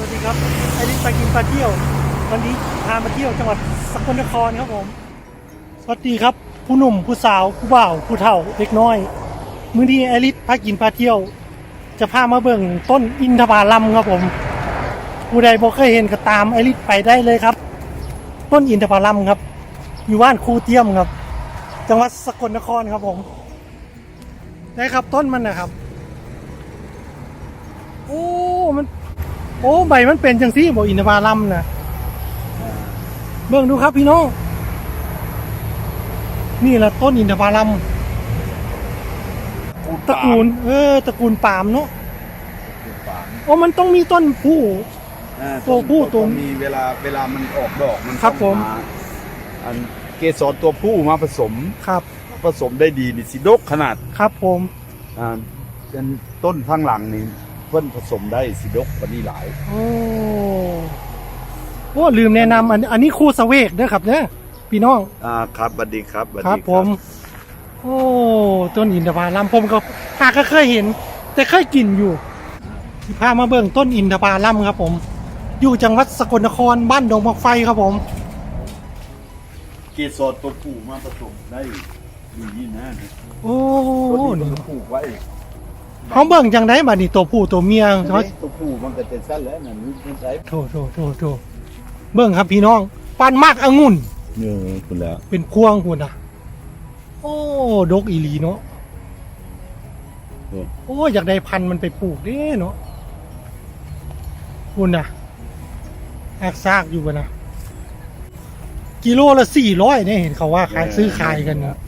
สวัสดีครับไอริสไปกินปลาเที่ยว วันนี้พามาเที่ยวจังหวัดสกลนครครับผม สวัสดีครับ ผู้หนุ่มผู้สาวผู้บ่าวผู้เฒ่าเล็กน้อย มื้อนี้ไอริสพากินปลาเที่ยว จะพามาเบิ่งต้นอินทผลัมครับผม ผู้ใดบอกเคยเห็นก็ตามไอริสไปได้เลยครับ ต้นอินทผลัมครับ อยู่บ้านครูเตี้ยมครับ จังหวัดสกลนครครับผมได้ครับต้นมันนะครับโอ้มัน โอ้ใบมันเป็นจังซี่บอกอินทผลัมนะเบิ่งดูครับพี่น้อง นี่แหละต้นอินทผลัมตระกูล เออตระกูลปาล์มเนาะปามโอ้มันต้องมีต้นผู้อ่าตัวผู้ตัวมีเวลาเวลามันออกดอกมันครับต้องผมอันเกสรตัวผู้มาผสมครับ ผสมได้ดีนี่สิดกขนาดครับผมอ่าเป็นต้นข้างหลังนี่ เพิ่นผสมได้สิดกกว่านี้หลาย โอ้โอ้ลืมแนะนำอันอันนี้ครูสเวกเด้อครับเนี่ยพี่น้อง อ่าครับสวัสดีครับสวัสครับดีผม โอ้ต้นอินทผลัมผมก็หากก็เคยเห็น แต่เคยกินอยู่ที่พามาเบิ่งต้นอินทผลัมครับ ผม อยู่จังหวัดสกลนครบ้านดงมักไฟครับผม เกสรตัวผู้มาผสมได้ดีนี่นะโอ้ตัวนี้นี่มันผูกไว้ เขาเบิ่งจังได้บัดนี้ตัวผู้ตัวเมียเขาตัวผู้มันก็จะสั้นแล้วนั่นมันใช้โถโถโถโถเบิ่งครับพี่น้องปานมากองุ่นเออคุณแล้วเป็นพวงคุณนะโอ้ดกอีหลีเนาะโอ้อยากได้พันธุ์มันไปปลูกเด้เนาะคุณนะแอกซากอยู่ปะนะ กิโลละสี่ร้อยเนี่ยเห็นเขาว่าขายซื้อขายกันนะโ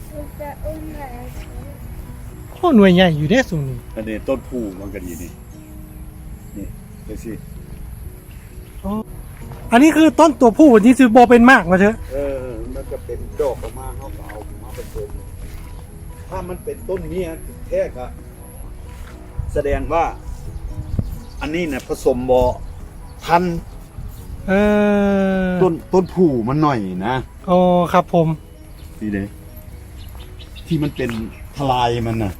อ้หน่วยใหญ่อยู่เด้ส่วนนี้อันนี้ต้นผู้มันก็ดีนี่นี่ดูสิอันนี้คือต้นตัวผู้ที่ซื้อบอเป็นมากมาเถอะเออมันจะเป็นดอกออกมาเขาก็เอามาผสมถ้ามันเป็นต้นเนี้ยแท้ก็แสดงว่า อันนี้เนี่ยผสมบอพันธุ์เออต้นต้นผู้มันหน่อยนะอ๋อครับผมนี่เลยที่มันเป็นทลายมันน่ะ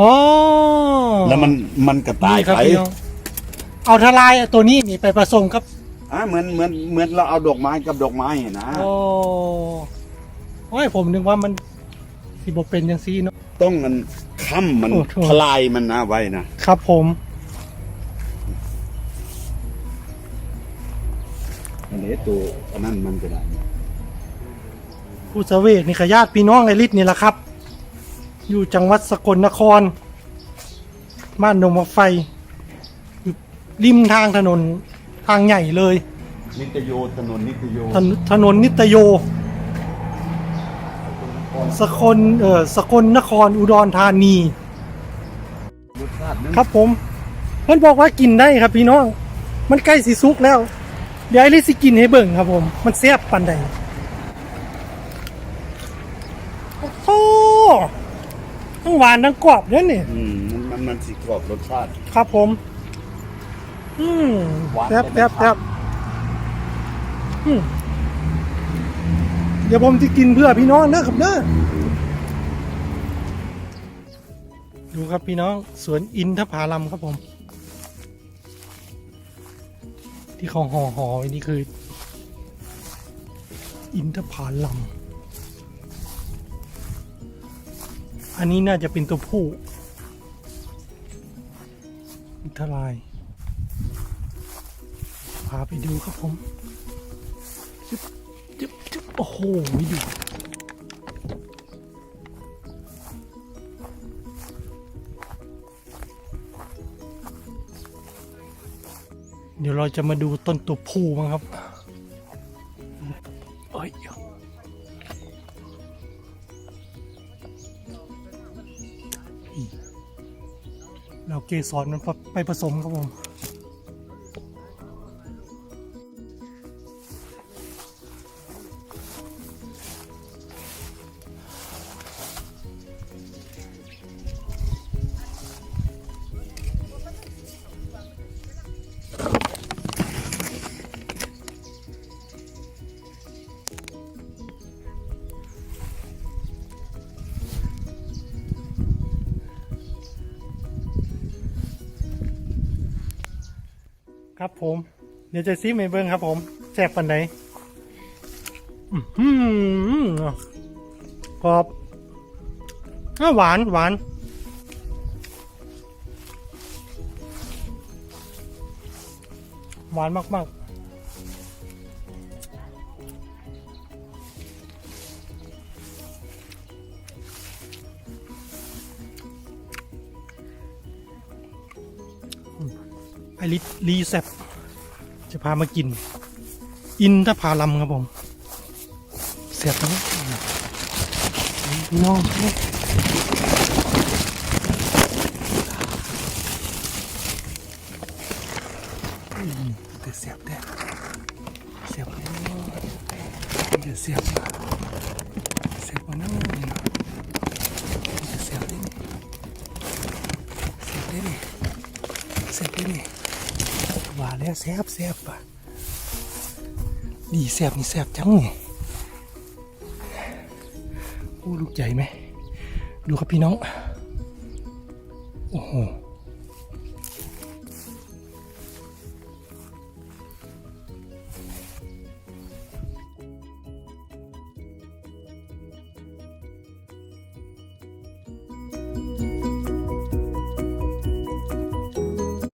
อ๋อแล้วมันมันกระตายนี่ครับไปพี่น้องเอาทลายตัวนี้นี่ไปผสมกับอะเหมือนเหมือนเหมือนเราเอาดอกไม้กับดอกไม้อะนะโอ้โอ้ยผมนึกว่ามันสิบเป็นยังซี่เนาะ ต้องมันค้ำมันโอ้โธ่ ทลายมันนะไว้นะครับผม อันนี้ตัวอันนั้นมันก็ได้ผู้เสเวกนี่ขญาติพี่น้องไอริสนี่แหละครับ อยู่จังหวัดสกลนคร บ้านดงมะไฟอยู่ริมทางถนนทางใหญ่เลย นิตโยถนนนิตโยถนถนนนิตโย สกลเอ่อสกลนครอุดรธานี รสชาตินั้นครับผม เพิ่นบอกว่ากินได้ครับพี่น้อง มันใกล้สิสุกแล้ว เดี๋ยวไอริสสิกินให้เบิ่งครับผม มันแซ่บปานใดโอ้โห ทั้งหวานทั้งกรอบเด้อนี่ อืมมันมันมันสิกรอบรสชาติ ครับผม อืมหวานแซ่บแต่แซ่บไม่แซ่บอืมเดี๋ยวผมจะกินเพื่อพี่น้องเด้อครับเด้อดูครับพี่น้อง สวนอินทผลัมครับผม ที่เขาห่อห่อไว้นี่คือ อินทผลัม อันนี้น่าจะเป็นตัวผู้อินทลาย พาไปดูครับผมจึ๊บจึ๊บจึ๊บโอ้โหดูเดี๋ยวเราจะมาดูต้นตัวผู้มั้งครับ เราเกสรมันไปผสมครับผม ครับผม เดี๋ยวจะซิมให้เบิ้งครับผมแซ่บปันไหนอื้อหือกรอบอ้าหวานหวานหวานมาก ๆ อริสรีแซบจะพามากิน อินทผาลัมครับผมเสียบทั้งพี่น้องเสียบแต่เสียบเดี๋ยวเสียบ แล้วแซบแซบอะดีแซบนี่แซบจังนี่โอ้ลูกใหญ่ไหม ดูครับพี่น้อง โอ้โห